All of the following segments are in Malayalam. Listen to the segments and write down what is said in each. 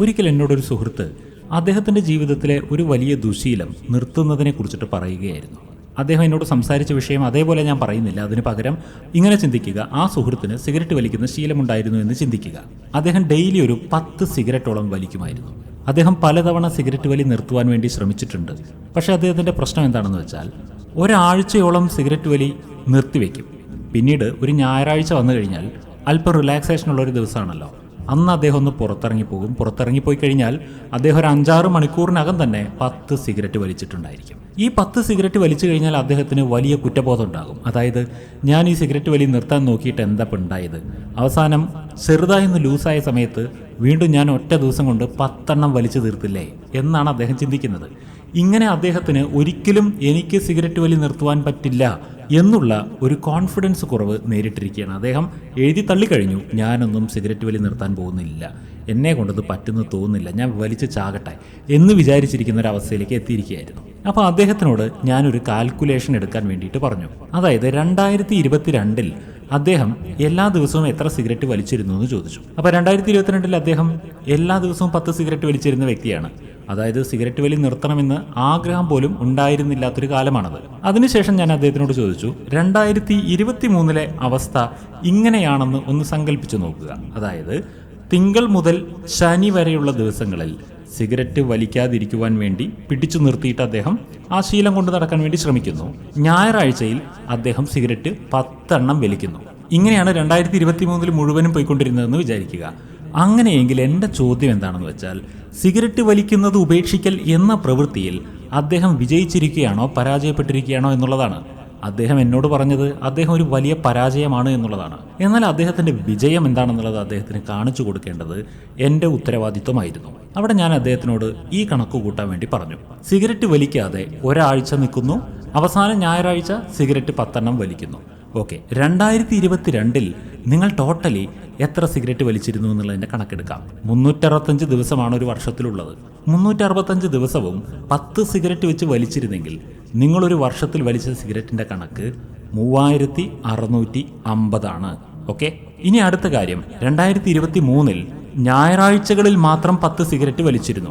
ഒരിക്കൽ എന്നോടൊരു സുഹൃത്ത് അദ്ദേഹത്തിന്റെ ജീവിതത്തിലെ ഒരു വലിയ ദുശീലം നിർത്തുന്നതിനെ കുറിച്ചിട്ട് പറയുകയായിരുന്നു. അദ്ദേഹം എന്നോട് സംസാരിച്ച വിഷയം അതേപോലെ ഞാൻ പറയുന്നില്ല. അതിന് പകരം ഇങ്ങനെ ചിന്തിക്കുക ആ സുഹൃത്തിന് സിഗരറ്റ് വലിക്കുന്ന ശീലമുണ്ടായിരുന്നു എന്ന് ചിന്തിക്കുക. അദ്ദേഹം ഡെയിലി ഒരു പത്ത് സിഗരറ്റോളം വലിക്കുമായിരുന്നു. അദ്ദേഹം പലതവണ സിഗരറ്റ് വലി നിർത്തുവാൻ വേണ്ടി ശ്രമിച്ചിട്ടുണ്ട്. പക്ഷേ അദ്ദേഹത്തിന്റെ പ്രശ്നം എന്താണെന്ന് വെച്ചാൽ ഒരാഴ്ചയോളം സിഗരറ്റ് വലി നിർത്തിവെക്കും. പിന്നീട് ഒരു ഞായറാഴ്ച വന്നു കഴിഞ്ഞാൽ അല്പം റിലാക്സേഷൻ ഉള്ള ഒരു ദിവസമാണല്ലോ. അന്ന് അദ്ദേഹം ഒന്ന് പുറത്തിറങ്ങി പോകും. പുറത്തിറങ്ങിപ്പോയി കഴിഞ്ഞാൽ അദ്ദേഹം ഒരു അഞ്ചാറ് മണിക്കൂറിനകം തന്നെ പത്ത് സിഗരറ്റ് വലിച്ചിട്ടുണ്ടായിരിക്കും. ഈ പത്ത് സിഗരറ്റ് വലിച്ചു കഴിഞ്ഞാൽ അദ്ദേഹത്തിന് വലിയ കുറ്റബോധം ഉണ്ടാകും. അതായത് ഞാൻ ഈ സിഗരറ്റ് വലി നിർത്താൻ നോക്കിയിട്ട് എന്താ ഉണ്ടായത്? അവസാനം ചെറുതായി ഒന്ന് ലൂസായ സമയത്ത് വീണ്ടും ഞാൻ ഒറ്റ ദിവസം കൊണ്ട് പത്തെണ്ണം വലിച്ചു തീർത്തില്ലേ എന്നാണ് അദ്ദേഹം ചിന്തിക്കുന്നത്. ഇങ്ങനെ അദ്ദേഹത്തിന് ഒരിക്കലും എനിക്ക് സിഗരറ്റ് വലി നിർത്തുവാൻ പറ്റില്ല എന്നുള്ള ഒരു കോൺഫിഡൻസ് കുറവ് നേരിട്ടിരിക്കുകയാണ്. അദ്ദേഹം എഴുതി തള്ളിക്കഴിഞ്ഞു ഞാനൊന്നും സിഗരറ്റ് വലി നിർത്താൻ പോകുന്നില്ല. എന്നെ കൊണ്ടത് പറ്റുന്നു തോന്നുന്നില്ല. ഞാൻ വലിച്ച് ചാകട്ടെ എന്ന് വിചാരിച്ചിരിക്കുന്ന ഒരു അവസ്ഥയിലേക്ക് എത്തിയിരിക്കുകയായിരുന്നു. അപ്പോൾ അദ്ദേഹത്തിനോട് ഞാനൊരു കാൽക്കുലേഷൻ എടുക്കാൻ വേണ്ടിയിട്ട് പറഞ്ഞു. അതായത് രണ്ടായിരത്തി ഇരുപത്തിരണ്ടിൽ അദ്ദേഹം എല്ലാ ദിവസവും എത്ര സിഗരറ്റ് വലിച്ചിരുന്നു എന്ന് ചോദിച്ചു. അപ്പോൾ രണ്ടായിരത്തി ഇരുപത്തിരണ്ടിൽ അദ്ദേഹം എല്ലാ ദിവസവും പത്ത് സിഗരറ്റ് വലിച്ചിരുന്ന വ്യക്തിയാണ്. അതായത് സിഗരറ്റ് വലി നിർത്തണമെന്ന് ആഗ്രഹം പോലും ഉണ്ടായിരുന്നില്ലാത്തൊരു കാലമാണത്. അതിനുശേഷം ഞാൻ അദ്ദേഹത്തിനോട് ചോദിച്ചു രണ്ടായിരത്തി ഇരുപത്തി മൂന്നിലെ അവസ്ഥ ഇങ്ങനെയാണെന്ന് ഒന്ന് സങ്കല്പിച്ചു നോക്കുക. അതായത് തിങ്കൾ മുതൽ ശനി വരെയുള്ള ദിവസങ്ങളിൽ സിഗരറ്റ് വലിക്കാതിരിക്കുവാൻ വേണ്ടി പിടിച്ചു നിർത്തിയിട്ട് അദ്ദേഹം ആ ശീലം കൊണ്ട് നടക്കാൻ വേണ്ടി ശ്രമിക്കുന്നു. ഞായറാഴ്ചയിൽ അദ്ദേഹം സിഗരറ്റ് പത്തെണ്ണം വലിക്കുന്നു. ഇങ്ങനെയാണ് രണ്ടായിരത്തി ഇരുപത്തി മൂന്നിൽ മുഴുവനും പോയിക്കൊണ്ടിരുന്നതെന്ന് വിചാരിക്കുക. അങ്ങനെയെങ്കിൽ എന്റെ ചോദ്യം എന്താണെന്ന് വെച്ചാൽ സിഗരറ്റ് വലിക്കുന്നത് ഉപേക്ഷിക്കൽ എന്ന പ്രവൃത്തിയിൽ അദ്ദേഹം വിജയിച്ചിരിക്കുകയാണോ പരാജയപ്പെട്ടിരിക്കുകയാണോ എന്നുള്ളതാണ്. അദ്ദേഹം എന്നോട് പറഞ്ഞത് അദ്ദേഹം ഒരു വലിയ പരാജയമാണ് എന്നുള്ളതാണ്. എന്നാൽ അദ്ദേഹത്തിന്റെ വിജയം എന്താണെന്നുള്ളത് അദ്ദേഹത്തിന് കാണിച്ചു കൊടുക്കേണ്ടത് എന്റെ ഉത്തരവാദിത്വമായിരുന്നു. അവിടെ ഞാൻ അദ്ദേഹത്തിനോട് ഈ കണക്ക് കൂട്ടാൻ വേണ്ടി പറഞ്ഞു. സിഗരറ്റ് വലിക്കാതെ ഒരാഴ്ച നിൽക്കുന്നു. അവസാനം ഞായറാഴ്ച സിഗരറ്റ് പത്തെണ്ണം വലിക്കുന്നു. ഓക്കെ രണ്ടായിരത്തി ഇരുപത്തിരണ്ടിൽ നിങ്ങൾ ടോട്ടലി എത്ര സിഗരറ്റ് വലിച്ചിരുന്നു എന്നുള്ളതിന്റെ കണക്കെടുക്കാം. മുന്നൂറ്ററുപത്തഞ്ച് ദിവസമാണ് ഒരു വർഷത്തിലുള്ളത്. മുന്നൂറ്ററുപത്തഞ്ച് ദിവസവും പത്ത് സിഗരറ്റ് വെച്ച് വലിച്ചിരുന്നെങ്കിൽ നിങ്ങളൊരു വർഷത്തിൽ വലിച്ച സിഗരറ്റിന്റെ കണക്ക് മൂവായിരത്തി അറുന്നൂറ്റി അമ്പതാണ് ഓക്കെ? ഇനി അടുത്ത കാര്യം. രണ്ടായിരത്തി ഇരുപത്തി മൂന്നിൽ ഞായറാഴ്ചകളിൽ മാത്രം പത്ത് സിഗരറ്റ് വലിച്ചിരുന്നു.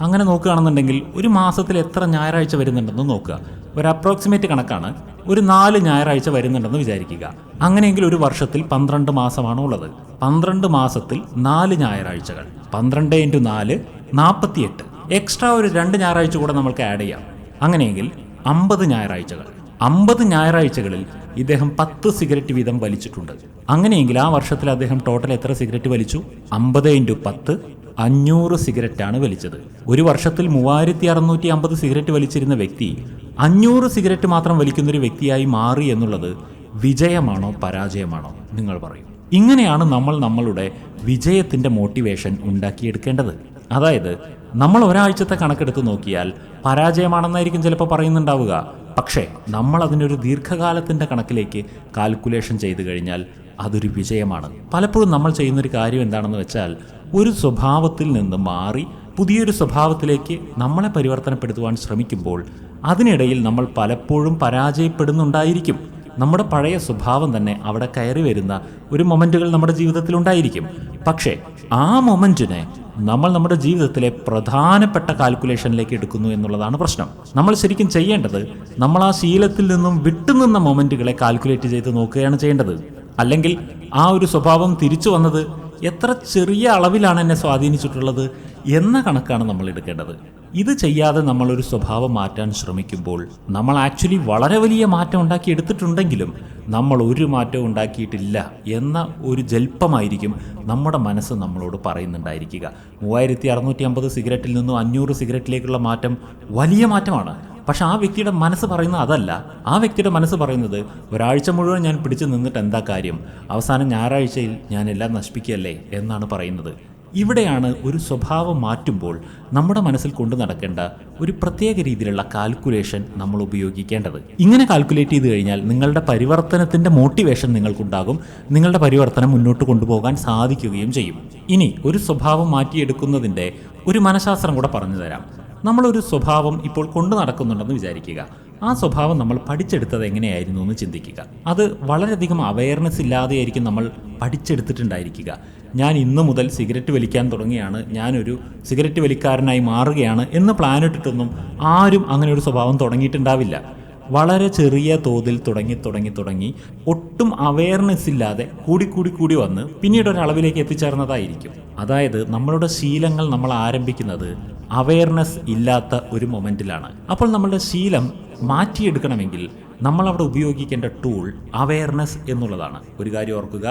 അങ്ങനെ നോക്കുകയാണെന്നുണ്ടെങ്കിൽ ഒരു മാസത്തിൽ എത്ര ഞായറാഴ്ച വരുന്നുണ്ടെന്ന് നോക്കുക. ഒരു അപ്രോക്സിമേറ്റ് കണക്കാണ്. ഒരു നാല് ഞായറാഴ്ച വരുന്നുണ്ടെന്ന് വിചാരിക്കുക. അങ്ങനെയെങ്കിൽ ഒരു വർഷത്തിൽ പന്ത്രണ്ട് മാസമാണ് ഉള്ളത്. പന്ത്രണ്ട് മാസത്തിൽ നാല് ഞായറാഴ്ചകൾ. പന്ത്രണ്ട് ഇന്റു നാല് നാൽപ്പത്തിയെട്ട്. എക്സ്ട്രാ ഒരു രണ്ട് ഞായറാഴ്ച കൂടെ നമ്മൾക്ക് ആഡ് ചെയ്യാം. അങ്ങനെയെങ്കിൽ അമ്പത് ഞായറാഴ്ചകൾ. അമ്പത് ഞായറാഴ്ചകളിൽ ഇദ്ദേഹം പത്ത് സിഗരറ്റ് വീതം വലിച്ചിട്ടുണ്ട്. അങ്ങനെയെങ്കിൽ ആ വർഷത്തിൽ അദ്ദേഹം ടോട്ടൽ എത്ര സിഗരറ്റ് വലിച്ചു? അമ്പത് ഇന്റു പത്ത് അഞ്ഞൂറ് സിഗരറ്റാണ് വലിച്ചത്. ഒരു വർഷത്തിൽ മൂവായിരത്തി അറുന്നൂറ്റി അമ്പത് സിഗരറ്റ് വലിച്ചിരുന്ന വ്യക്തി അഞ്ഞൂറ് സിഗരറ്റ് മാത്രം വലിക്കുന്നൊരു വ്യക്തിയായി മാറി എന്നുള്ളത് വിജയമാണോ പരാജയമാണോ നിങ്ങൾ പറയും. ഇങ്ങനെയാണ് നമ്മൾ നമ്മളുടെ വിജയത്തിന്റെ മോട്ടിവേഷൻ ഉണ്ടാക്കിയെടുക്കേണ്ടത്. അതായത് നമ്മൾ ഒരാഴ്ചത്തെ കണക്കെടുത്ത് നോക്കിയാൽ പരാജയമാണെന്നായിരിക്കും ചിലപ്പോൾ പറയുന്നുണ്ടാവുക. പക്ഷേ നമ്മൾ അതിനൊരു ദീർഘകാലത്തിന്റെ കണക്കിലേക്ക് കാൽക്കുലേഷൻ ചെയ്തു കഴിഞ്ഞാൽ അതൊരു വിജയമാണ്. പലപ്പോഴും നമ്മൾ ചെയ്യുന്നൊരു കാര്യം എന്താണെന്ന് വെച്ചാൽ ഒരു സ്വഭാവത്തിൽ നിന്ന് മാറി പുതിയൊരു സ്വഭാവത്തിലേക്ക് നമ്മളെ പരിവർത്തനപ്പെടുത്തുവാൻ ശ്രമിക്കുമ്പോൾ അതിനിടയിൽ നമ്മൾ പലപ്പോഴും പരാജയപ്പെടുന്നുണ്ടായിരിക്കും. നമ്മുടെ പഴയ സ്വഭാവം തന്നെ അവിടെ കയറി വരുന്ന ഒരു മൊമെന്റുകൾ നമ്മുടെ ജീവിതത്തിൽ ഉണ്ടായിരിക്കും. പക്ഷേ ആ മൊമെന്റിനെ നമ്മൾ നമ്മുടെ ജീവിതത്തിലെ പ്രധാനപ്പെട്ട കാൽക്കുലേഷനിലേക്ക് എടുക്കുന്നു എന്നുള്ളതാണ് പ്രശ്നം. നമ്മൾ ശരിക്കും ചെയ്യേണ്ടത് നമ്മൾ ആ ശീലത്തിൽ നിന്നും വിട്ടുനിന്ന മൊമെന്റുകളെ കാൽക്കുലേറ്റ് ചെയ്ത് നോക്കുകയാണ് ചെയ്യേണ്ടത്. അല്ലെങ്കിൽ ആ ഒരു സ്വഭാവം തിരിച്ചു വന്നത് എത്ര ചെറിയ അളവിലാണ് എന്നെ സ്വാധീനിച്ചിട്ടുള്ളത് എന്ന കണക്കാണ് നമ്മൾ എടുക്കേണ്ടത്. ഇത് ചെയ്യാതെ നമ്മളൊരു സ്വഭാവം മാറ്റാൻ ശ്രമിക്കുമ്പോൾ നമ്മൾ ആക്ച്വലി വളരെ വലിയ മാറ്റം ഉണ്ടാക്കി എടുത്തിട്ടുണ്ടെങ്കിലും നമ്മൾ ഒരു മാറ്റവും ഉണ്ടാക്കിയിട്ടില്ല എന്ന ഒരു ജൽപ്പമായിരിക്കും നമ്മുടെ മനസ്സ് നമ്മളോട് പറയുന്നുണ്ടായിരിക്കുക. മൂവായിരത്തി അറുന്നൂറ്റി അമ്പത് സിഗരറ്റിൽ നിന്നും അഞ്ഞൂറ് സിഗരറ്റിലേക്കുള്ള മാറ്റം വലിയ മാറ്റമാണ്. പക്ഷെ ആ വ്യക്തിയുടെ മനസ്സ് പറയുന്നത് അതല്ല. ആ വ്യക്തിയുടെ മനസ്സ് പറയുന്നത് ഒരാഴ്ച മുഴുവൻ ഞാൻ പിടിച്ചു നിന്നിട്ട് എന്താ കാര്യം? അവസാനം ഞായറാഴ്ചയിൽ ഞാൻ എല്ലാം നശിപ്പിക്കുകയല്ലേ? എന്നാണ് പറയുന്നത്. ഇവിടെയാണ് ഒരു സ്വഭാവം മാറ്റുമ്പോൾ നമ്മുടെ മനസ്സിൽ കൊണ്ടു നടക്കേണ്ട ഒരു പ്രത്യേക രീതിയിലുള്ള കാൽക്കുലേഷൻ നമ്മൾ ഉപയോഗിക്കേണ്ടത്. ഇങ്ങനെ കാൽക്കുലേറ്റ് ചെയ്ത് കഴിഞ്ഞാൽ നിങ്ങളുടെ പരിവർത്തനത്തിന്റെ മോട്ടിവേഷൻ നിങ്ങൾക്കുണ്ടാകും. നിങ്ങളുടെ പരിവർത്തനം മുന്നോട്ട് കൊണ്ടുപോകാൻ സാധിക്കുകയും ചെയ്യും. ഇനി ഒരു സ്വഭാവം മാറ്റിയെടുക്കുന്നതിന്റെ ഒരു മനഃശാസ്ത്രം കൂടെ പറഞ്ഞു തരാം. നമ്മളൊരു സ്വഭാവം ഇപ്പോൾ കൊണ്ടു നടക്കുന്നുണ്ടെന്ന് വിചാരിക്കുക. ആ സ്വഭാവം നമ്മൾ പഠിച്ചെടുത്തത് എങ്ങനെയായിരുന്നു എന്ന് ചിന്തിക്കുക. അത് വളരെയധികം അവയർനെസ് ഇല്ലാതെയായിരിക്കും നമ്മൾ പഠിച്ചെടുത്തിട്ടുണ്ടായിരിക്കുക. ഞാൻ ഇന്നു മുതൽ സിഗരറ്റ് വലിക്കാൻ തുടങ്ങിയാണ്. ഞാനൊരു സിഗരറ്റ് വലിക്കാരനായി മാറുകയാണ് എന്ന് പ്ലാനിട്ടിട്ടൊന്നും ആരും അങ്ങനെ ഒരു സ്വഭാവം തുടങ്ങിയിട്ടുണ്ടാവില്ല. വളരെ ചെറിയ തോതിൽ തുടങ്ങി തുടങ്ങി തുടങ്ങി ഒട്ടും അവയർനെസ് ഇല്ലാതെ കൂടി കൂടി കൂടി വന്ന് പിന്നീട് ഒരളവിലേക്ക് എത്തിച്ചേർന്നതായിരിക്കും. അതായത് നമ്മളുടെ ശീലങ്ങൾ നമ്മൾ ആരംഭിക്കുന്നത് അവയർനെസ് ഇല്ലാത്ത ഒരു മൊമെന്റിലാണ് അപ്പോൾ നമ്മളുടെ ശീലം മാറ്റിയെടുക്കണമെങ്കിൽ നമ്മൾ അവിടെ ഉപയോഗിക്കേണ്ട ടൂൾ അവയർനെസ് എന്നുള്ളതാണ്. ഒരു കാര്യം ഓർക്കുക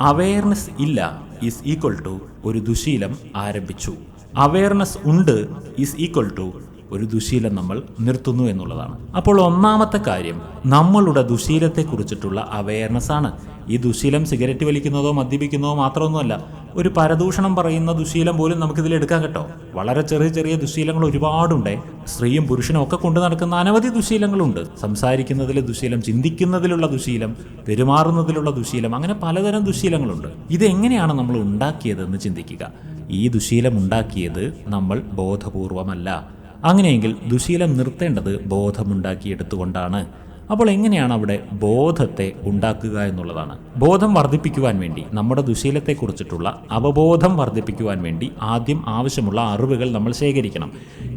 അവയർനെസ് ഇല്ല ഈസ് ഈക്വൽ ടു ഒരു ദുശീലം ആരംഭിച്ചു. അവയർനെസ് ഉണ്ട് ഈസ് ഈക്വൽ ടു ഒരു ദുശീലം നമ്മൾ നിർത്തുന്നു എന്നുള്ളതാണ്. അപ്പോൾ ഒന്നാമത്തെ കാര്യം നമ്മളുടെ ദുശീലത്തെക്കുറിച്ചിട്ടുള്ള അവയർനെസ് ആണ്. ഈ ദുശീലം സിഗരറ്റ് വലിക്കുന്നതോ മദ്യപിക്കുന്നതോ മാത്രമൊന്നുമല്ല ഒരു പരദൂഷണം പറയുന്ന ദുശീലം പോലും നമുക്കിതിൽ എടുക്കാൻ കേട്ടോ. വളരെ ചെറിയ ചെറിയ ദുശീലങ്ങൾ ഒരുപാടുണ്ട്. സ്ത്രീയും പുരുഷനും ഒക്കെ കൊണ്ടു നടക്കുന്ന അനവധി ദുശീലങ്ങളുണ്ട്. സംസാരിക്കുന്നതിലെ ദുശീലം ചിന്തിക്കുന്നതിലുള്ള ദുശീലം പെരുമാറുന്നതിലുള്ള ദുശീലം അങ്ങനെ പലതരം ദുശീലങ്ങളുണ്ട്. ഇതെങ്ങനെയാണ് നമ്മൾ ഉണ്ടാക്കിയതെന്ന് ചിന്തിക്കുക? ഈ ദുശീലം ഉണ്ടാക്കിയത് നമ്മൾ ബോധപൂർവമല്ല. അങ്ങനെയെങ്കിൽ ദുശീലം നിർത്തേണ്ടത് ബോധമുണ്ടാക്കിയെടുത്തുകൊണ്ടാണ്. അപ്പോൾ എങ്ങനെയാണ് അവിടെ ബോധത്തെ ഉണ്ടാക്കുക എന്നുള്ളതാണ്. ബോധം വർദ്ധിപ്പിക്കുവാൻ വേണ്ടി നമ്മുടെ ദുശീലത്തെക്കുറിച്ചിട്ടുള്ള അവബോധം വർദ്ധിപ്പിക്കുവാൻ വേണ്ടി ആദ്യം ആവശ്യമുള്ള അറിവുകൾ നമ്മൾ ശേഖരിക്കണം.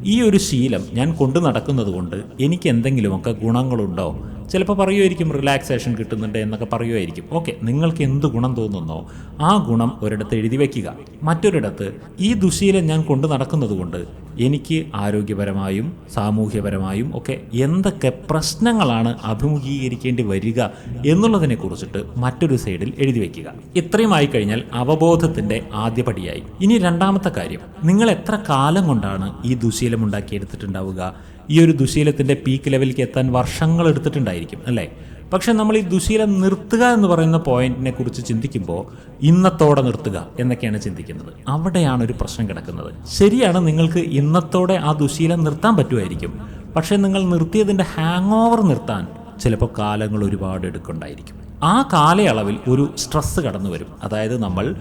ഈ ഒരു ശീലം ഞാൻ കൊണ്ടു നടക്കുന്നത് കൊണ്ട് എനിക്ക് എന്തെങ്കിലുമൊക്കെ ഗുണങ്ങളുണ്ടോ? ചിലപ്പോൾ പറയുമായിരിക്കും റിലാക്സേഷൻ കിട്ടുന്നുണ്ട് എന്നൊക്കെ പറയുമായിരിക്കും. ഓക്കെ നിങ്ങൾക്ക് എന്ത് ഗുണം തോന്നുന്നോ ആ ഗുണം ഒരിടത്ത് എഴുതി വയ്ക്കുക മറ്റൊരിടത്ത് ഈ ദുശീലം ഞാൻ കൊണ്ടു നടക്കുന്നത് കൊണ്ട് എനിക്ക് ആരോഗ്യപരമായും സാമൂഹ്യപരമായും ഒക്കെ എന്തൊക്കെ പ്രശ്നങ്ങളാണ് അഭിമുഖീകരിക്കേണ്ടി വരിക എന്നുള്ളതിനെ കുറിച്ചിട്ട് മറ്റൊരു സൈഡിൽ എഴുതി വയ്ക്കുക ഇത്രയും ആയി കഴിഞ്ഞാൽ അവബോധത്തിന്റെ ആദ്യപടിയായി. ഇനി രണ്ടാമത്തെ കാര്യം. നിങ്ങൾ എത്ര കാലം കൊണ്ടാണ് ഈ ദുശീലം ഉണ്ടാക്കിയെടുത്തിട്ടുണ്ടാവുക? ഈ ഒരു ദുശീലത്തിന്റെ പീക്ക് ലെവലിലേക്ക് എത്താൻ വർഷങ്ങൾ എടുത്തിട്ടുണ്ടായിരിക്കും അല്ലേ? പക്ഷേ നമ്മൾ ഈ ദുശീലം നിർത്തുക എന്ന് പറയുന്ന പോയിന്റിനെ കുറിച്ച് ചിന്തിക്കുമ്പോൾ ഇന്നത്തോടെ നിർത്തുക എന്നൊക്കെയാണ് ചിന്തിക്കുന്നത്. അവിടെയാണ് ഒരു പ്രശ്നം കിടക്കുന്നത്. ശരിയാണ് നിങ്ങൾക്ക് ഇന്നത്തോടെ ആ ദുശീലം നിർത്താൻ പറ്റുമായിരിക്കും. പക്ഷേ നിങ്ങൾ നിർത്തിയതിന്റെ ഹാങ് ഓവർ നിർത്താൻ ചിലപ്പോൾ കാലങ്ങൾ ഒരുപാട് എടുക്കുന്നുണ്ടായിരിക്കും. ആ കാലയളവിൽ ഒരു സ്ട്രെസ്സ് കടന്നു വരും അതായത് നമ്മൾ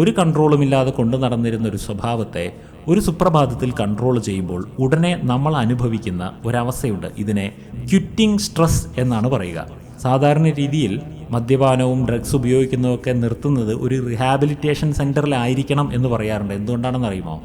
ഒരു കൺട്രോളുമില്ലാതെ കൊണ്ടു നടന്നിരുന്ന ഒരു സ്വഭാവത്തെ ഒരു സുപ്രഭാതത്തിൽ കൺട്രോൾ ചെയ്യുമ്പോൾ ഉടനെ നമ്മൾ അനുഭവിക്കുന്ന ഒരവസ്ഥയുണ്ട്. ഇതിനെ ക്വിറ്റിംഗ് സ്ട്രെസ് എന്നാണ് പറയുക. സാധാരണ രീതിയിൽ മദ്യപാനവും ഡ്രഗ്സ് ഉപയോഗിക്കുന്നതൊക്കെ നിർത്തുന്നത് ഒരു റിഹാബിലിറ്റേഷൻ സെന്ററിലായിരിക്കണം എന്ന് പറയാറുണ്ട്. എന്തുകൊണ്ടാണെന്ന് അറിയുമോ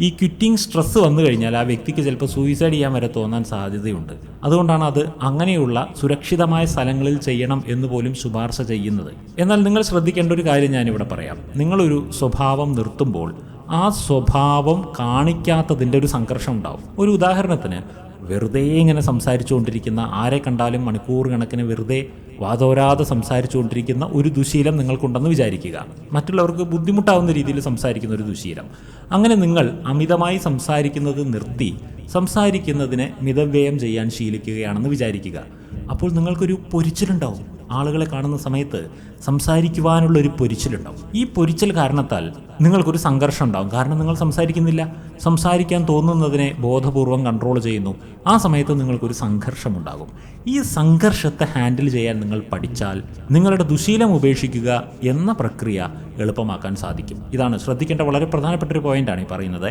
ഈ ക്വിറ്റിംഗ് സ്ട്രെസ് വന്നു കഴിഞ്ഞാൽ ആ വ്യക്തിക്ക് ചിലപ്പോൾ സൂയിസൈഡ് ചെയ്യാൻ വരെ തോന്നാൻ സാധ്യതയുണ്ട്. അതുകൊണ്ടാണ് അത് അങ്ങനെയുള്ള സുരക്ഷിതമായ സ്ഥലങ്ങളിൽ ചെയ്യണം എന്ന് പോലും ശുപാർശ ചെയ്യുന്നത്. എന്നാൽ നിങ്ങൾ ശ്രദ്ധിക്കേണ്ട ഒരു കാര്യം ഞാനിവിടെ പറയാം. നിങ്ങളൊരു സ്വഭാവം നിർത്തുമ്പോൾ ആ സ്വഭാവം കാണിക്കാത്തതിന്റെ ഒരു സംഘർഷം ഉണ്ടാവും. ഒരു ഉദാഹരണത്തിന് വെറുതെ ഇങ്ങനെ സംസാരിച്ചുകൊണ്ടിരിക്കുന്ന ആരെ കണ്ടാലും മണിക്കൂർ കണക്കിന് വെറുതെ വാതോരാതെ സംസാരിച്ചുകൊണ്ടിരിക്കുന്ന ഒരു ദുശീലം നിങ്ങൾക്കുണ്ടെന്ന് വിചാരിക്കുക. മറ്റുള്ളവർക്ക് ബുദ്ധിമുട്ടാവുന്ന രീതിയിൽ സംസാരിക്കുന്ന ഒരു ദുശീലം. അങ്ങനെ നിങ്ങൾ അമിതമായി സംസാരിക്കുന്നത് നിർത്തി സംസാരിക്കുന്നതിനെ മിതവ്യയം ചെയ്യാൻ ശീലിക്കുകയാണെന്ന് വിചാരിക്കുക. അപ്പോൾ നിങ്ങൾക്കൊരു പൊരിച്ചിലുണ്ടാവും. ആളുകളെ കാണുന്ന സമയത്ത് സംസാരിക്കുവാനുള്ള ഒരു പൊരിച്ചിലുണ്ടാവും. ഈ പൊരിച്ചൽ കാരണത്താൽ നിങ്ങൾക്കൊരു സംഘർഷം ഉണ്ടാവും. കാരണം നിങ്ങൾ സംസാരിക്കുന്നില്ല. സംസാരിക്കാൻ തോന്നുന്നതിനെ ബോധപൂർവം കൺട്രോൾ ചെയ്യുന്നു. ആ സമയത്ത് നിങ്ങൾക്കൊരു സംഘർഷമുണ്ടാകും. ഈ സംഘർഷത്തെ ഹാൻഡിൽ ചെയ്യാൻ നിങ്ങൾ പഠിച്ചാൽ നിങ്ങളുടെ ദുശീലം ഉപേക്ഷിക്കുക എന്ന പ്രക്രിയ എളുപ്പമാക്കാൻ സാധിക്കും. ഇതാണ് ശ്രദ്ധിക്കേണ്ട വളരെ പ്രധാനപ്പെട്ട ഒരു പോയിന്റാണ് ഈ പറയുന്നത്.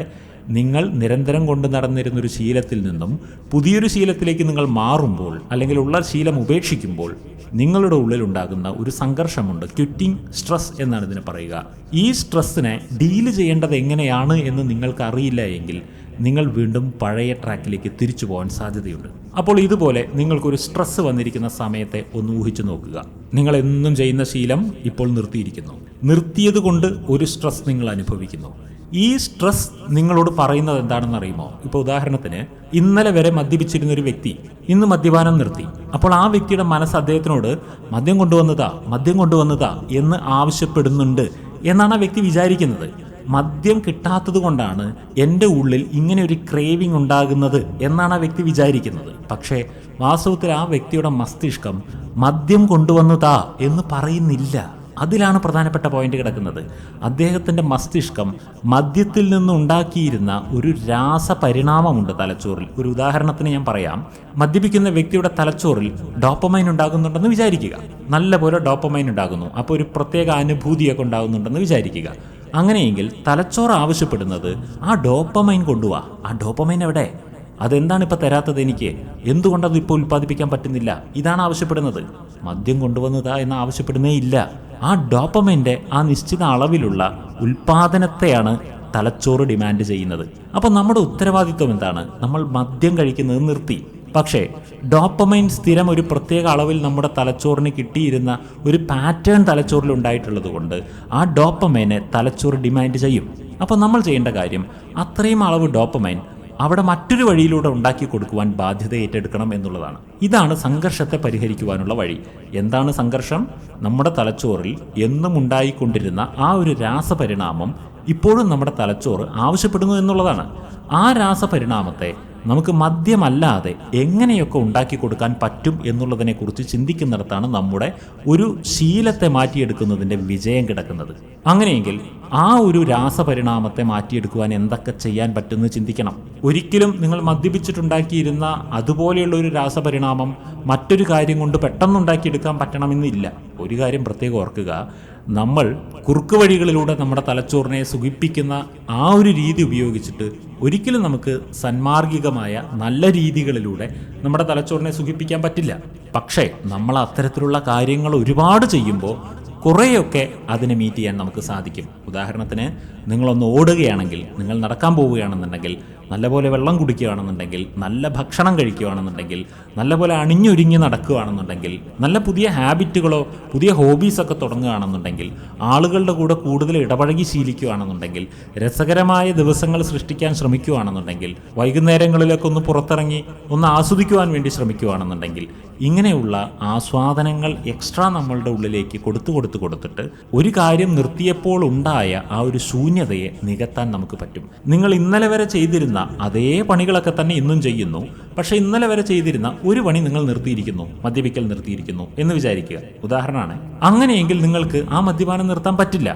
നിങ്ങൾ നിരന്തരം കൊണ്ട് നടന്നിരുന്നൊരു ശീലത്തിൽ നിന്നും പുതിയൊരു ശീലത്തിലേക്ക് നിങ്ങൾ മാറുമ്പോൾ അല്ലെങ്കിൽ ഉള്ള ശീലം ഉപേക്ഷിക്കുമ്പോൾ നിങ്ങളുടെ ഉള്ളിൽ ഉണ്ടാകുന്ന ഒരു സംഘർഷമുണ്ട്. ക്വിറ്റിംഗ് സ്ട്രെസ് എന്നാണ് ഇതിനെ പറയുക. ഈ സ്ട്രെസ്സിനെ ഡീൽ ചെയ്യേണ്ടത് എങ്ങനെയാണ് എന്ന് നിങ്ങൾക്ക് അറിയില്ല എങ്കിൽ നിങ്ങൾ വീണ്ടും പഴയ ട്രാക്കിലേക്ക് തിരിച്ചു പോകാൻ സാധ്യതയുണ്ട്. അപ്പോൾ ഇതുപോലെ നിങ്ങൾക്കൊരു സ്ട്രെസ് വന്നിരിക്കുന്ന സമയത്തെ ഒന്ന് ഊഹിച്ചു നോക്കുക. നിങ്ങൾ എന്നും ചെയ്യുന്ന ശീലം ഇപ്പോൾ നിർത്തിയിരിക്കുന്നു. നിർത്തിയത് കൊണ്ട് ഒരു സ്ട്രെസ് നിങ്ങൾ അനുഭവിക്കുന്നു. ഈ സ്ട്രെസ് നിങ്ങളോട് പറയുന്നത് എന്താണെന്ന് അറിയുമോ? ഇപ്പോൾ ഉദാഹരണത്തിന് ഇന്നലെ വരെ മദ്യപിച്ചിരുന്ന ഒരു വ്യക്തി ഇന്ന് മദ്യപാനം നിർത്തി. അപ്പോൾ ആ വ്യക്തിയുടെ മനസ്സ് അദ്ദേഹത്തിനോട് മദ്യം കൊണ്ടുവന്നതാ മദ്യം കൊണ്ടുവന്നതാ എന്ന് ആവശ്യപ്പെടുന്നുണ്ട് എന്നാണ് ആ വ്യക്തി വിചാരിക്കുന്നത്. മദ്യം കിട്ടാത്തത് കൊണ്ടാണ് എന്റെ ഉള്ളിൽ ഇങ്ങനെ ഒരു ക്രേവിംഗ് ഉണ്ടാകുന്നത് എന്നാണ് ആ വ്യക്തി വിചാരിക്കുന്നത്. പക്ഷേ വാസ്തവത്തിൽ ആ വ്യക്തിയുടെ മസ്തിഷ്കം മദ്യം കൊണ്ടുവന്നു കൊണ്ടുവന്നതാ എന്ന് പറയുന്നില്ല. അതിലാണ് പ്രധാനപ്പെട്ട പോയിന്റ് കിടക്കുന്നത്. അദ്ദേഹത്തിന്റെ മസ്തിഷ്കം മദ്യത്തിൽ നിന്നുണ്ടാക്കിയിരുന്ന ഒരു രാസപരിണാമമുണ്ട് തലച്ചോറിൽ. ഒരു ഉദാഹരണത്തിന് ഞാൻ പറയാം. മദ്യപിക്കുന്ന വ്യക്തിയുടെ തലച്ചോറിൽ ഡോപ്പമൈൻ ഉണ്ടാകുന്നുണ്ടെന്ന് വിചാരിക്കുക. നല്ലപോലെ ഡോപ്പമൈൻ ഉണ്ടാകുന്നു. അപ്പോൾ ഒരു പ്രത്യേക അനുഭൂതിയൊക്കെ ഉണ്ടാകുന്നുണ്ടെന്ന് വിചാരിക്കുക. അങ്ങനെയെങ്കിൽ തലച്ചോറ് ആവശ്യപ്പെടുന്നത് ആ ഡോപ്പമൈൻ കൊണ്ടുപോവാ ആ ഡോപ്പമൈൻ എവിടെ? അതെന്താണ് ഇപ്പോൾ തരാത്തത് എനിക്ക്? എന്തുകൊണ്ടത് ഇപ്പോൾ ഉൽപ്പാദിപ്പിക്കാൻ പറ്റുന്നില്ല? ഇതാണ് ആവശ്യപ്പെടുന്നത്. മദ്യം കൊണ്ടുവന്നതാ എന്ന് ആവശ്യപ്പെടുന്നേ ഇല്ല. ആ ഡോപ്പമൈന്റെ ആ നിശ്ചിത അളവിലുള്ള ഉൽപാദനത്തെയാണ് തലച്ചോറ് ഡിമാൻഡ് ചെയ്യുന്നത്. അപ്പോൾ നമ്മുടെ ഉത്തരവാദിത്വം എന്താണ്? നമ്മൾ മദ്യം കഴിക്കുന്നത് നിർത്തി. പക്ഷേ ഡോപ്പമൈൻ സ്ഥിരം ഒരു പ്രത്യേക അളവിൽ നമ്മുടെ തലച്ചോറിന് കിട്ടിയിരുന്ന ഒരു പാറ്റേൺ തലച്ചോറിൽ ഉണ്ടായിട്ടുള്ളത് കൊണ്ട് ആ ഡോപ്പമൈനെ തലച്ചോറ് ഡിമാൻഡ് ചെയ്യും. അപ്പോൾ നമ്മൾ ചെയ്യേണ്ട കാര്യം അത്രയും അളവ് ഡോപ്പമൈൻ അവിടെ മറ്റൊരു വഴിയിലൂടെ ഉണ്ടാക്കി കൊടുക്കുവാൻ ബാധ്യത ഏറ്റെടുക്കണം എന്നുള്ളതാണ്. ഇതാണ് സംഘർഷത്തെ പരിഹരിക്കുവാനുള്ള വഴി. എന്താണ് സംഘർഷം? നമ്മുടെ തലച്ചോറിൽ എന്നും ഉണ്ടായിക്കൊണ്ടിരുന്ന ആ ഒരു രാസപരിണാമം ഇപ്പോഴും നമ്മുടെ തലച്ചോറ് ആവശ്യപ്പെടുന്നു എന്നുള്ളതാണ്. ആ രാസപരിണാമത്തെ നമുക്ക് മദ്യമല്ലാതെ എങ്ങനെയൊക്കെ ഉണ്ടാക്കി കൊടുക്കാൻ പറ്റും എന്നുള്ളതിനെക്കുറിച്ച് ചിന്തിക്കുന്നിടത്താണ് നമ്മുടെ ഒരു ശീലത്തെ മാറ്റിയെടുക്കുന്നതിന്റെ വിജയം കിടക്കുന്നത്. അങ്ങനെയെങ്കിൽ ആ ഒരു രാസപരിണാമത്തെ മാറ്റിയെടുക്കുവാൻ എന്തൊക്കെ ചെയ്യാൻ പറ്റുമെന്ന് ചിന്തിക്കണം. ഒരിക്കലും നിങ്ങൾ മദ്യപിച്ചിട്ടുണ്ടാക്കിയിരുന്ന അതുപോലെയുള്ള ഒരു രാസപരിണാമം മറ്റൊരു കാര്യം കൊണ്ട് പെട്ടെന്നുണ്ടാക്കിയെടുക്കാൻ പറ്റണമെന്നില്ല. ഒരു കാര്യം പ്രത്യേകം ഓർക്കുക. നമ്മൾ കുറുക്ക് വഴികളിലൂടെ നമ്മുടെ തലച്ചോറിനെ സുഖിപ്പിക്കുന്ന ആ ഒരു രീതി ഉപയോഗിച്ചിട്ട് ഒരിക്കലും നമുക്ക് സന്മാർഗികമായ നല്ല രീതികളിലൂടെ നമ്മുടെ തലച്ചോറിനെ സുഖിപ്പിക്കാൻ പറ്റില്ല. പക്ഷേ നമ്മൾ അത്തരത്തിലുള്ള കാര്യങ്ങൾ ഒരുപാട് ചെയ്യുമ്പോൾ കുറേയൊക്കെ അതിനെ മീറ്റ് ചെയ്യാൻ നമുക്ക് സാധിക്കും. ഉദാഹരണത്തിന് നിങ്ങളൊന്ന് ഓടുകയാണെങ്കിൽ നിങ്ങൾ നടക്കാൻ പോവുകയാണെന്നുണ്ടെങ്കിൽ നല്ലപോലെ വെള്ളം കുടിക്കുകയാണെന്നുണ്ടെങ്കിൽ നല്ല ഭക്ഷണം കഴിക്കുകയാണെന്നുണ്ടെങ്കിൽ നല്ലപോലെ അണിഞ്ഞൊരുങ്ങി നടക്കുകയാണെന്നുണ്ടെങ്കിൽ നല്ല പുതിയ ഹാബിറ്റുകളോ പുതിയ ഹോബീസൊക്കെ തുടങ്ങുകയാണെന്നുണ്ടെങ്കിൽ ആളുകളുടെ കൂടെ കൂടുതൽ ഇടപഴകി ശീലിക്കുകയാണെന്നുണ്ടെങ്കിൽ രസകരമായ ദിവസങ്ങൾ സൃഷ്ടിക്കാൻ ശ്രമിക്കുകയാണെന്നുണ്ടെങ്കിൽ വൈകുന്നേരങ്ങളിലൊക്കെ ഒന്ന് പുറത്തിറങ്ങി ഒന്ന് ആസ്വദിക്കുവാൻ വേണ്ടി ശ്രമിക്കുകയാണെന്നുണ്ടെങ്കിൽ ഇങ്ങനെയുള്ള ആസ്വാദനങ്ങൾ എക്സ്ട്രാ നമ്മളുടെ ഉള്ളിലേക്ക് കൊടുത്തു കൊടുത്തു കൊടുത്തിട്ട് ഒരു കാര്യം നിർത്തിയപ്പോൾ ഉണ്ടായ ആ ഒരു ശൂന്യതയെ നികത്താൻ നമുക്ക് പറ്റും. നിങ്ങൾ ഇന്നലെ വരെ ചെയ്തിരുന്ന അതേ പണികളൊക്കെ തന്നെ ഇന്നും ചെയ്യുന്നു. പക്ഷേ ഇന്നലെ വരെ ചെയ്തിരുന്ന ഒരു പണി നിങ്ങൾ നിർത്തിയിരിക്കുന്നു മദ്യപിക്കൽ നിർത്തിയിരിക്കുന്നു എന്ന് വിചാരിക്കുക. ഉദാഹരണമാണ് അങ്ങനെയെങ്കിൽ നിങ്ങൾക്ക് ആ മദ്യപാനം നിർത്താൻ പറ്റില്ല.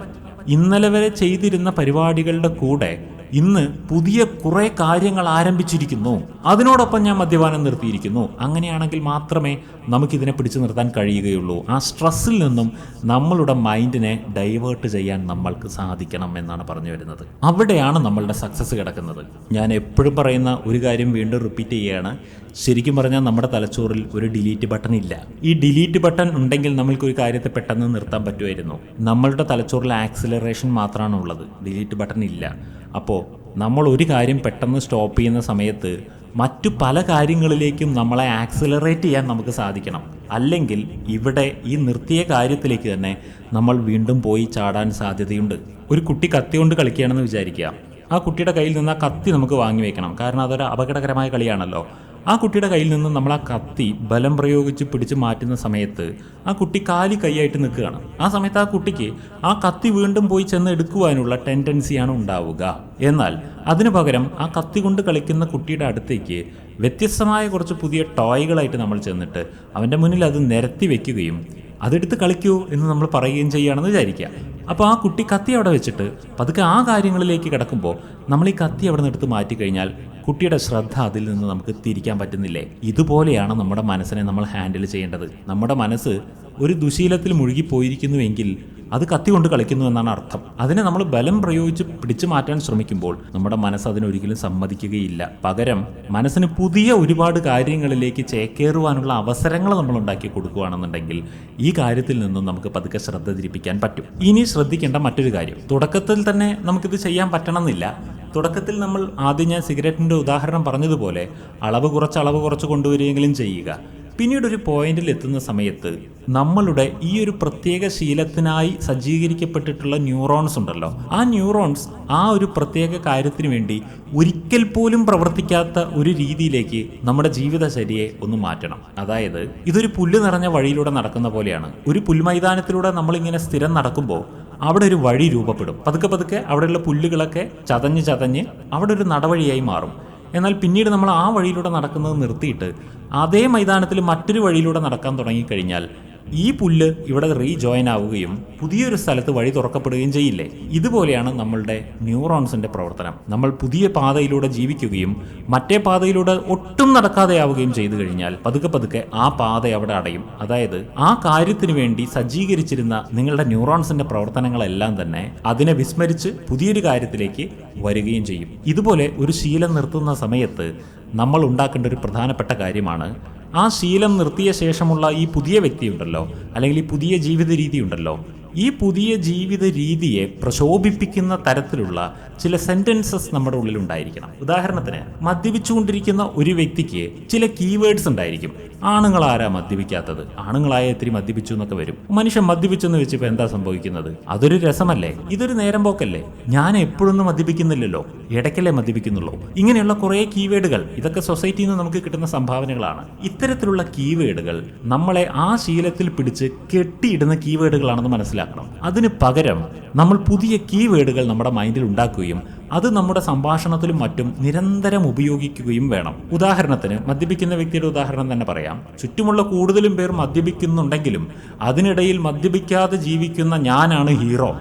ഇന്നലെ വരെ ചെയ്തിരുന്ന പരിപാടികളുടെ കൂടെ ഇന്ന് പുതിയ കുറെ കാര്യങ്ങൾ ആരംഭിച്ചിരിക്കുന്നു. അതിനോടൊപ്പം ഞാൻ മദ്യപാനം നിർത്തിയിരിക്കുന്നു. അങ്ങനെയാണെങ്കിൽ മാത്രമേ നമുക്കിതിനെ പിടിച്ചു നിർത്താൻ കഴിയുകയുള്ളൂ. ആ സ്ട്രെസ്സിൽ നിന്നും നമ്മളുടെ മൈൻഡിനെ ഡൈവേർട്ട് ചെയ്യാൻ നമ്മൾക്ക് സാധിക്കണം എന്നാണ് പറഞ്ഞു വരുന്നത്. അവിടെയാണ് നമ്മളുടെ സക്സസ് കിടക്കുന്നത്. ഞാൻ എപ്പോഴും പറയുന്ന ഒരു കാര്യം വീണ്ടും റിപ്പീറ്റ് ചെയ്യുകയാണ്. ശരിക്കും പറഞ്ഞാൽ നമ്മുടെ തലച്ചോറിൽ ഒരു ഡിലീറ്റ് ബട്ടൺ ഇല്ല. ഈ ഡിലീറ്റ് ബട്ടൺ ഉണ്ടെങ്കിൽ നമ്മൾക്ക് ഒരു കാര്യത്തെ പെട്ടെന്ന് നിർത്താൻ പറ്റുമായിരുന്നു. നമ്മളുടെ തലച്ചോറിൽ ആക്സിലറേഷൻ മാത്രമാണ് ഉള്ളത്. ഡിലീറ്റ് ബട്ടൺ ഇല്ല. അപ്പോൾ നമ്മൾ ഒരു കാര്യം പെട്ടെന്ന് സ്റ്റോപ്പ് ചെയ്യുന്ന സമയത്ത് മറ്റു പല കാര്യങ്ങളിലേക്കും നമ്മളെ ആക്സിലറേറ്റ് ചെയ്യാൻ നമുക്ക് സാധിക്കണം. അല്ലെങ്കിൽ ഇവിടെ ഈ നിർത്തിയ കാര്യത്തിലേക്ക് തന്നെ നമ്മൾ വീണ്ടും പോയി ചാടാൻ സാധ്യതയുണ്ട്. ഒരു കുട്ടി കത്തി കൊണ്ട് കളിക്കുകയാണെന്ന് വിചാരിക്കുക. ആ കുട്ടിയുടെ കയ്യിൽ നിന്ന് ആ കത്തി നമുക്ക് വാങ്ങി വെക്കണം. കാരണം അതൊരു അപകടകരമായ കളിയാണല്ലോ. ആ കുട്ടിയുടെ കയ്യിൽ നിന്ന് നമ്മൾ ആ കത്തി ബലം പ്രയോഗിച്ച് പിടിച്ച് മാറ്റുന്ന സമയത്ത് ആ കുട്ടി കാലി കൈയായിട്ട് നിൽക്കുകയാണ്. ആ സമയത്ത് ആ കുട്ടിക്ക് ആ കത്തി വീണ്ടും പോയി ചെന്ന് എടുക്കുവാനുള്ള ടെൻഡൻസിയാണ് ഉണ്ടാവുക. എന്നാൽ അതിനു പകരം ആ കത്തി കൊണ്ട് കളിക്കുന്ന കുട്ടിയുടെ അടുത്തേക്ക് വ്യത്യസ്തമായ കുറച്ച് പുതിയ ടോയ്കളായിട്ട് നമ്മൾ ചെന്നിട്ട് അവന്റെ മുന്നിൽ അത് നിരത്തി വെക്കുകയും അതെടുത്ത് കളിക്കൂ എന്ന് നമ്മൾ പറയുകയും ചെയ്യുകയാണെന്ന് വിചാരിക്കുക. അപ്പോൾ ആ കുട്ടി കത്തി അവിടെ വെച്ചിട്ട് പതുക്കെ ആ കാര്യങ്ങളിലേക്ക് കിടക്കുമ്പോൾ നമ്മൾ ഈ കത്തി അവിടെ നിന്ന് എടുത്ത് മാറ്റിക്കഴിഞ്ഞാൽ കുട്ടിയുടെ ശ്രദ്ധ അതിൽ നിന്ന് നമുക്ക് തിരിക്കാൻ പറ്റുന്നില്ലേ? ഇതുപോലെയാണ് നമ്മുടെ മനസ്സിനെ നമ്മൾ ഹാൻഡിൽ ചെയ്യേണ്ടത്. നമ്മുടെ മനസ്സ് ഒരു ദുശീലത്തിൽ മുഴുകിപ്പോയിരിക്കുന്നുവെങ്കിൽ അത് കത്തി കൊണ്ട് കളിക്കുന്നു എന്നാണ് അർത്ഥം. അതിനെ നമ്മൾ ബലം പ്രയോഗിച്ച് പിടിച്ചു മാറ്റാൻ ശ്രമിക്കുമ്പോൾ നമ്മുടെ മനസ്സ് അതിനൊരിക്കലും സമ്മതിക്കുകയില്ല. പകരം മനസ്സിന് പുതിയ ഒരുപാട് കാര്യങ്ങളിലേക്ക് ചേക്കേറുവാനുള്ള അവസരങ്ങൾ നമ്മൾ ഉണ്ടാക്കി കൊടുക്കുകയാണെന്നുണ്ടെങ്കിൽ ഈ കാര്യത്തിൽ നിന്നും നമുക്ക് പതുക്കെ ശ്രദ്ധ തിരിപ്പിക്കാൻ പറ്റും. ഇനി ശ്രദ്ധിക്കേണ്ട മറ്റൊരു കാര്യം. തുടക്കത്തിൽ തന്നെ നമുക്കിത് ചെയ്യാൻ പറ്റണമെന്നില്ല. തുടക്കത്തിൽ നമ്മൾ ആദ്യം ഞാൻ സിഗരറ്റിന്റെ ഉദാഹരണം പറഞ്ഞതുപോലെ അളവ് കുറച്ച് അളവ് കുറച്ച് കൊണ്ടുവരികയെങ്കിലും ചെയ്യുക. പിന്നീട് ഒരു പോയിന്റിൽ എത്തുന്ന സമയത്ത് നമ്മളുടെ ഈ ഒരു പ്രത്യേക ശീലത്തിനായി സജ്ജീകരിക്കപ്പെട്ടിട്ടുള്ള ന്യൂറോൺസ് ഉണ്ടല്ലോ. ആ ന്യൂറോൺസ് ആ ഒരു പ്രത്യേക കാര്യത്തിന് വേണ്ടി ഒരിക്കൽ പോലും പ്രവർത്തിക്കാത്ത ഒരു രീതിയിലേക്ക് നമ്മുടെ ജീവിതശരിയെ ഒന്ന് മാറ്റണം. അതായത് ഇതൊരു പുല്ല് നിറഞ്ഞ വഴിയിലൂടെ നടക്കുന്ന പോലെയാണ്. ഒരു പുൽമൈതാനത്തിലൂടെ നമ്മളിങ്ങനെ സ്ഥിരം നടക്കുമ്പോൾ അവിടെ ഒരു വഴി രൂപപ്പെടും. പതുക്കെ പതുക്കെ അവിടെയുള്ള പുല്ലുകളൊക്കെ ചതഞ്ഞ് ചതഞ്ഞ് അവിടെ ഒരു നടവഴിയായി മാറും. എന്നാൽ പിന്നീട് നമ്മൾ ആ വഴിയിലൂടെ നടക്കുന്നത് നിർത്തിയിട്ട് അതേ മൈതാനത്തിൽ മറ്റൊരു വഴിയിലൂടെ നടക്കാൻ തുടങ്ങിക്കഴിഞ്ഞാൽ ഈ പുല്ല് ഇവിടെ റീജോയിൻ ആവുകയും പുതിയൊരു സ്ഥലത്ത് വഴി തുറക്കപ്പെടുകയും ചെയ്യില്ലേ? ഇതുപോലെയാണ് നമ്മളുടെ ന്യൂറോൺസിന്റെ പ്രവർത്തനം. നമ്മൾ പുതിയ പാതയിലൂടെ ജീവിക്കുകയും മറ്റേ പാതയിലൂടെ ഒട്ടും നടക്കാതെയാവുകയും ചെയ്തു കഴിഞ്ഞാൽ പതുക്കെ പതുക്കെ ആ പാത അവിടെ അടയും. അതായത് ആ കാര്യത്തിന് വേണ്ടി സജ്ജീകരിച്ചിരുന്ന നിങ്ങളുടെ ന്യൂറോൺസിന്റെ പ്രവർത്തനങ്ങളെല്ലാം തന്നെ അതിനെ വിസ്മരിച്ച് പുതിയൊരു കാര്യത്തിലേക്ക് വരികയും ചെയ്യും. ഇതുപോലെ ഒരു ശീലം നിർത്തുന്ന സമയത്ത് നമ്മൾ ഉണ്ടാക്കേണ്ട ഒരു പ്രധാനപ്പെട്ട കാര്യമാണ് ആ ശീലം നിർത്തിയ ശേഷമുള്ള ഈ പുതിയ വ്യക്തിയുണ്ടല്ലോ അല്ലെങ്കിൽ ഈ പുതിയ ജീവിത രീതി ഉണ്ടല്ലോ ഈ പുതിയ ജീവിത രീതിയെ പ്രശോഭിപ്പിക്കുന്ന തരത്തിലുള്ള ചില സെന്റൻസസ് നമ്മുടെ ഉള്ളിൽ ഉണ്ടായിരിക്കണം ഉദാഹരണത്തിന് മദ്യപിച്ചുകൊണ്ടിരിക്കുന്ന ഒരു വ്യക്തിക്ക് ചില കീവേഡ്സ് ഉണ്ടായിരിക്കും. ആണുങ്ങൾ ആരാ മദ്യപിക്കാത്തത്? ആണുങ്ങളായ ഇത്തിരി മദ്യപിച്ചു എന്നൊക്കെ വരും. മനുഷ്യൻ മദ്യപിച്ചെന്ന് വെച്ചപ്പോ എന്താ സംഭവിക്കുന്നത്? അതൊരു രസമല്ലേ? ഇതൊരു നേരം പോക്കല്ലേ? ഞാൻ എപ്പോഴൊന്നും മദ്യപിക്കുന്നില്ലല്ലോ. ഇടയ്ക്കല്ലേ മദ്യപിക്കുന്നുള്ളൂ. ഇങ്ങനെയുള്ള കുറേ കീവേഡുകൾ ഇതൊക്കെ സൊസൈറ്റിയിൽ നിന്ന് നമുക്ക് കിട്ടുന്ന സംഭാവനകളാണ്. ഇത്തരത്തിലുള്ള കീവേഡുകൾ നമ്മളെ ആ ശീലത്തിൽ പിടിച്ച് കെട്ടിയിടുന്ന കീവേഡുകളാണെന്ന് മനസ്സിലാക്കണം അതിന് പകരം നമ്മൾ പുതിയ കീവേഡുകൾ നമ്മുടെ മൈൻഡിൽ ഉണ്ടാക്കുകയും അത് നമ്മുടെ സംഭാഷണത്തിലും മറ്റും നിരന്തരം ഉപയോഗിക്കുകയും വേണം. ഉദാഹരണത്തിന് മദ്യപിക്കുന്ന വ്യക്തിയുടെ ഉദാഹരണം തന്നെ പറയാം. ചുറ്റുമുള്ള കൂടുതലും പേർ മദ്യപിക്കുന്നുണ്ടെങ്കിലും അതിനിടയിൽ മദ്യപിക്കാതെ ജീവിക്കുന്ന ഞാനാണ് ഹീറോ.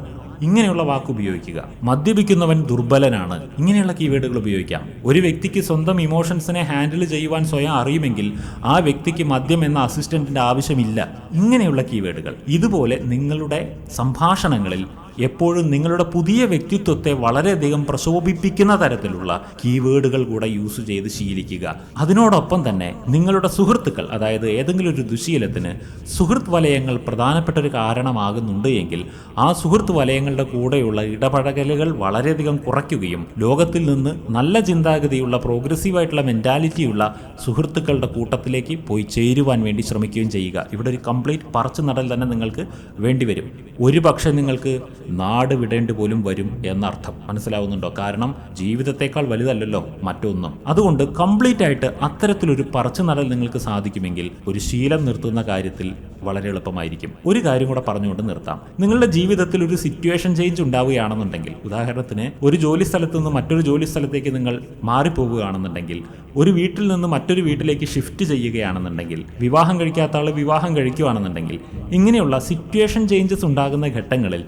ഇങ്ങനെയുള്ള വാക്ക് ഉപയോഗിക്കുക. മദ്യപിക്കുന്നവൻ ദുർബലനാണ്. ഇങ്ങനെയുള്ള കീവേഡുകൾ ഉപയോഗിക്കാം. ഒരു വ്യക്തിക്ക് സ്വന്തം ഇമോഷൻസിനെ ഹാൻഡിൽ ചെയ്യുവാൻ സ്വയം അറിയുമെങ്കിൽ ആ വ്യക്തിക്ക് മദ്യം എന്ന അസിസ്റ്റന്റിന്റെ ആവശ്യമില്ല. ഇങ്ങനെയുള്ള കീവേഡുകൾ. ഇതുപോലെ നിങ്ങളുടെ സംഭാഷണങ്ങളിൽ എപ്പോഴും നിങ്ങളുടെ പുതിയ വ്യക്തിത്വത്തെ വളരെയധികം പ്രശോഭിപ്പിക്കുന്ന തരത്തിലുള്ള കീവേഡുകൾ കൂടെ യൂസ് ചെയ്ത് ശീലിക്കുക. അതിനോടൊപ്പം തന്നെ നിങ്ങളുടെ സുഹൃത്തുക്കൾ അതായത് ഏതെങ്കിലും ഒരു ദുശീലത്തിന് സുഹൃത്ത് വലയങ്ങൾ പ്രധാനപ്പെട്ട ഒരു കാരണമാകുന്നുണ്ട് എങ്കിൽ ആ സുഹൃത്ത് വലയങ്ങളുടെ കൂടെയുള്ള ഇടപഴകലുകൾ വളരെയധികം കുറയ്ക്കുകയും ലോകത്തിൽ നിന്ന് നല്ല ചിന്താഗതിയുള്ള പ്രോഗ്രസീവായിട്ടുള്ള മെന്റാലിറ്റിയുള്ള സുഹൃത്തുക്കളുടെ കൂട്ടത്തിലേക്ക് പോയി ചേരുവാൻ വേണ്ടി ശ്രമിക്കുകയും ചെയ്യുക. ഇവിടെ ഒരു കംപ്ലീറ്റ് പറച്ചു നടൽ തന്നെ നിങ്ങൾക്ക് വേണ്ടിവരും. ഒരു നിങ്ങൾക്ക് നാട് വിടേണ്ടി പോലും വരും എന്നർത്ഥം. മനസ്സിലാവുന്നുണ്ടോ? കാരണം ജീവിതത്തെക്കാൾ വലുതല്ലല്ലോ മറ്റൊന്നും. അതുകൊണ്ട് കംപ്ലീറ്റ് ആയിട്ട് അത്തരത്തിലൊരു പറച്ചു നടൽ നിങ്ങൾക്ക് സാധിക്കുമെങ്കിൽ ഒരു ശീലം നിർത്തുന്ന കാര്യത്തിൽ വളരെ എളുപ്പമായിരിക്കും. ഒരു കാര്യം കൂടെ പറഞ്ഞുകൊണ്ട് നിർത്താം. നിങ്ങളുടെ ജീവിതത്തിൽ ഒരു സിറ്റുവേഷൻ ചേഞ്ച് ഉണ്ടാവുകയാണെന്നുണ്ടെങ്കിൽ ഉദാഹരണത്തിന് ഒരു ജോലി സ്ഥലത്ത് നിന്ന് മറ്റൊരു ജോലി സ്ഥലത്തേക്ക് നിങ്ങൾ മാറിപ്പോവുകയാണെന്നുണ്ടെങ്കിൽ ഒരു വീട്ടിൽ നിന്ന് മറ്റൊരു വീട്ടിലേക്ക് ഷിഫ്റ്റ് ചെയ്യുകയാണെന്നുണ്ടെങ്കിൽ വിവാഹം കഴിക്കാത്ത ആൾ വിവാഹം കഴിക്കുകയാണെന്നുണ്ടെങ്കിൽ ഇങ്ങനെയുള്ള സിറ്റുവേഷൻ ചേഞ്ചസ് ഉണ്ടാകുന്ന ഘട്ടങ്ങളിൽ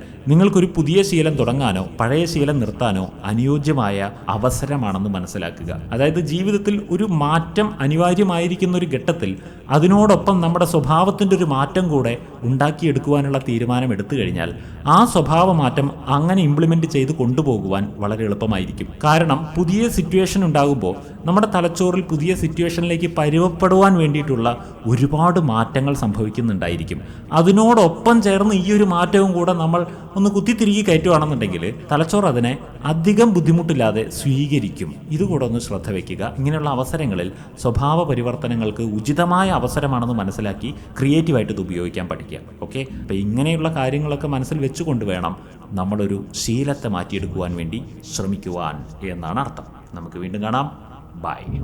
നിങ്ങൾക്കൊരു പുതിയ ശീലം തുടങ്ങാനോ പഴയ ശീലം നിർത്താനോ അനുയോജ്യമായ അവസരമാണെന്ന് മനസ്സിലാക്കുക. അതായത് ജീവിതത്തിൽ ഒരു മാറ്റം അനിവാര്യമായിരിക്കുന്ന ഒരു ഘട്ടത്തിൽ അതിനോടൊപ്പം നമ്മുടെ സ്വഭാവത്തിന്റെ ഒരു മാറ്റം കൂടെ ഉണ്ടാക്കിയെടുക്കുവാനുള്ള തീരുമാനം എടുത്തു കഴിഞ്ഞാൽ ആ സ്വഭാവ മാറ്റം അങ്ങനെ ഇംപ്ലിമെന്റ് ചെയ്ത് കൊണ്ടുപോകുവാൻ വളരെ എളുപ്പമായിരിക്കും. കാരണം പുതിയ സിറ്റുവേഷൻ ഉണ്ടാകുമ്പോൾ നമ്മുടെ തലച്ചോറിൽ പുതിയ സിറ്റുവേഷനിലേക്ക് പരുവപ്പെടുവാൻ വേണ്ടിയിട്ടുള്ള ഒരുപാട് മാറ്റങ്ങൾ സംഭവിക്കുന്നുണ്ടായിരിക്കും. അതിനോടൊപ്പം ചേർന്ന് ഈ ഒരു മാറ്റവും കൂടെ നമ്മൾ ഒന്ന് കുത്തിത്തിരികി കയറ്റുകയാണെന്നുണ്ടെങ്കിൽ തലച്ചോറ് അതിനെ അധികം ബുദ്ധിമുട്ടില്ലാതെ സ്വീകരിക്കും. ഇതുകൂടെ ഒന്ന് ശ്രദ്ധ വയ്ക്കുക ഇങ്ങനെയുള്ള അവസരങ്ങളിൽ സ്വഭാവ പരിവർത്തനങ്ങൾക്ക് ഉചിതമായ അവസരമാണെന്ന് മനസ്സിലാക്കി ക്രിയേറ്റീവായിട്ട് ഇത് ഉപയോഗിക്കാൻ പഠിക്കുക. ഓക്കെ? അപ്പോൾ ഇങ്ങനെയുള്ള കാര്യങ്ങളൊക്കെ മനസ്സിൽ വെച്ചുകൊണ്ട് വേണം നമ്മളൊരു ശീലത്തെ മാറ്റിയെടുക്കുവാൻ വേണ്ടി ശ്രമിക്കുവാൻ എന്നാണ് അർത്ഥം. നമുക്ക് വീണ്ടും കാണാം. ബൈ.